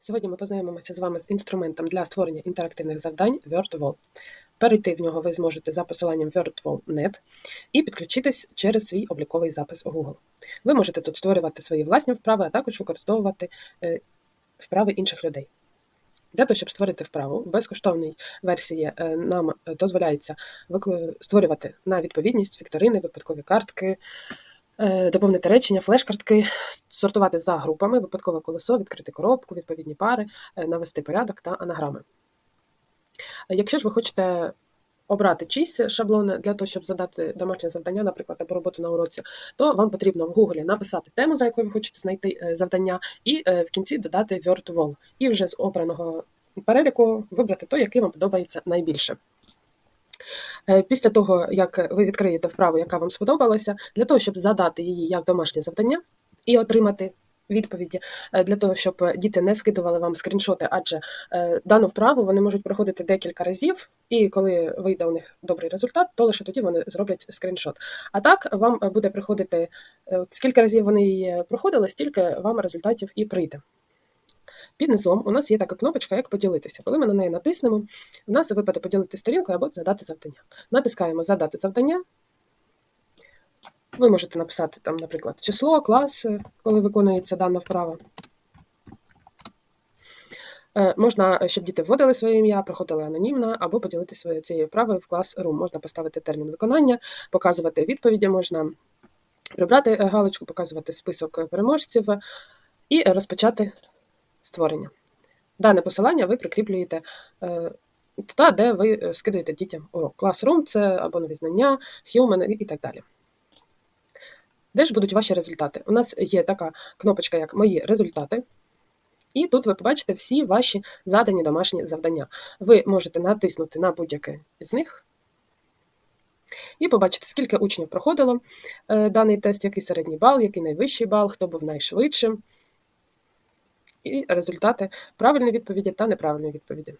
Сьогодні ми познайомимося з вами з інструментом для створення інтерактивних завдань WordWall. Перейти в нього ви зможете за посиланням WordWall.net і підключитись через свій обліковий запис у Google. Ви можете тут створювати свої власні вправи, а також використовувати е, вправи інших людей. Для того, щоб створити вправу, в безкоштовній версії е, нам дозволяється вико- створювати на відповідність вікторини, випадкові картки, е, доповнити речення, флеш-картки, сортувати за групами, випадкове колесо, відкрити коробку, відповідні пари, е, навести порядок та анаграми. Е, Якщо ж ви хочете обрати чийсь шаблон для того, щоб задати домашнє завдання, наприклад, або роботу на уроці, то вам потрібно в Google написати тему, за якою ви хочете знайти е, завдання, і е, в кінці додати WordWall. І вже з обраного переліку вибрати той, який вам подобається найбільше. Е, Після того, як ви відкриєте вправу, яка вам сподобалася, для того, щоб задати її як домашнє завдання і отримати відповіді, е, для того, щоб діти не скидували вам скріншоти, адже е, дану вправу вони можуть проходити декілька разів, і коли вийде у них добрий результат, то лише тоді вони зроблять скріншот. А так вам буде приходити, скільки разів вони її проходили, стільки вам результатів і прийде. Під низом у нас є така кнопочка, як поділитися. Коли ми на неї натиснемо, в нас випаде поділити сторінку або задати завдання. Натискаємо Задати завдання. Ви можете написати, там, наприклад, число, клас, е, коли виконується дана вправа. Е, Можна, щоб діти вводили своє ім'я, проходили анонімно, або поділитися цією вправою в клас-рум. Можна поставити термін виконання, показувати відповіді, можна прибрати е, галочку, показувати список переможців е, і розпочати створення. Дане посилання ви прикріплюєте е, туди, де ви е, скидаєте дітям урок. Classroom – це або нові знання, Human і так далі. Де ж будуть ваші результати? У нас є така кнопочка, як Мої результати. І тут ви побачите всі ваші задані домашні завдання. Ви можете натиснути на будь-яке з них і побачити, скільки учнів проходило е, даний тест, який середній бал, який найвищий бал, хто був найшвидшим, і результати правильної відповіді та неправильної відповіді.